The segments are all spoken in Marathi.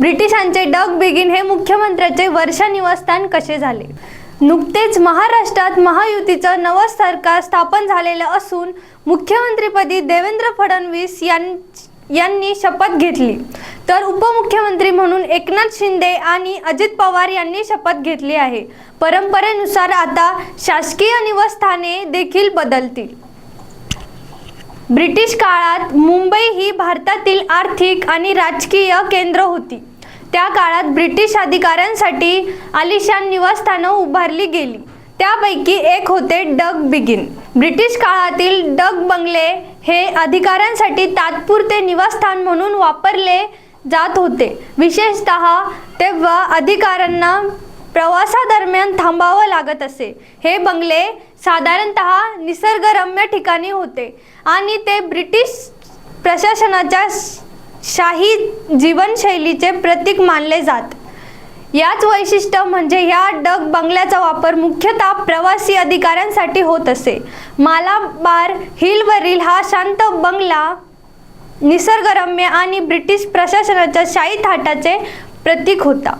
ब्रिटिशांचे डग बिगिन हे मुख्यमंत्र्याचे वर्षा निवासस्थान कसे झाले? नुकतेच महाराष्ट्रात महायुतीचं नवं सरकार स्थापन झालेलं असून मुख्यमंत्रीपदी देवेंद्र फडणवीस यां यांनी शपथ घेतली. तर उपमुख्यमंत्री म्हणून एकनाथ शिंदे आणि अजित पवार यांनी शपथ घेतली आहे. परंपरेनुसार आता शासकीय निवासस्थाने देखील बदलतील. ब्रिटिश काळात मुंबई ही भारतातील आर्थिक आणि राजकीय केंद्र होती. त्या काळात ब्रिटिश अधिकाऱ्यांसाठी आलिशान निवासस्थानं उभारली गेली. त्यापैकी एक होते डग बिगिन. ब्रिटिश काळातील डग बंगले हे अधिकाऱ्यांसाठी तात्पुरते निवासस्थान म्हणून वापरले जात होते. विशेषतः तेव्हा अधिकाऱ्यांना प्रवासादरम्यान थांबावं लागत असे. हे बंगले साधारणतः निसर्गरम्य ठिकाणी होते आणि ते ब्रिटिश प्रशासनाच्या शाही जीवनशैलीचे प्रतीक मानले जात. याच वैशिष्ट्य म्हणजे ह्या डग बंगल्याचा वापर मुख्यतः प्रवासी अधिकाऱ्यांसाठी होत असे. मालाबार हिलवरील हा शांत बंगला निसर्गरम्य आणि ब्रिटिश प्रशासनाच्या शाही थाटाचे प्रतीक होता.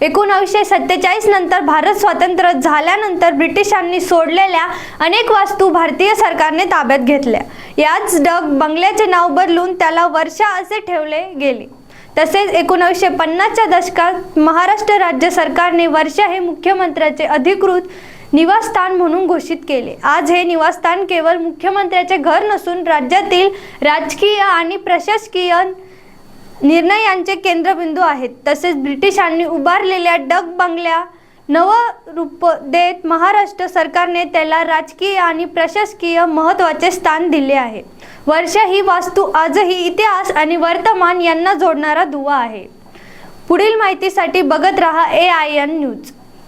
एकोणावीसशे सत्तेचाळीस नंतर भारत स्वतंत्र झाल्यानंतर ब्रिटिशांनी सोडलेल्या अनेक वास्तू भारतीय सरकारने ताब्यात घेतल्या. याच डग बंगल्याचे नाव बदलून त्याला वर्षा असे ठेवले गेले. तसेच एकोणावीसशे पन्नासच्या दशकात महाराष्ट्र राज्य सरकारने वर्षा हे मुख्यमंत्र्याचे अधिकृत निवासस्थान म्हणून घोषित केले. आज हे निवासस्थान केवळ मुख्यमंत्र्याचे घर नसून राज्यातील राजकीय आणि प्रशासकीय निर्णयांचे केंद्रबिंदू आहेत. तसेच ब्रिटिशांनी उभारलेल्या डग बंगल्या नव रूप देत महाराष्ट्र सरकारने त्याला राजकीय आणि प्रशासकीय महत्त्वाचे स्थान दिले आहे. वर्ष ही वास्तू आजही इतिहास आणि वर्तमान यांना जोडणारा दुवा आहे. पुढील माहितीसाठी बघत रहा ए आय एन न्यूज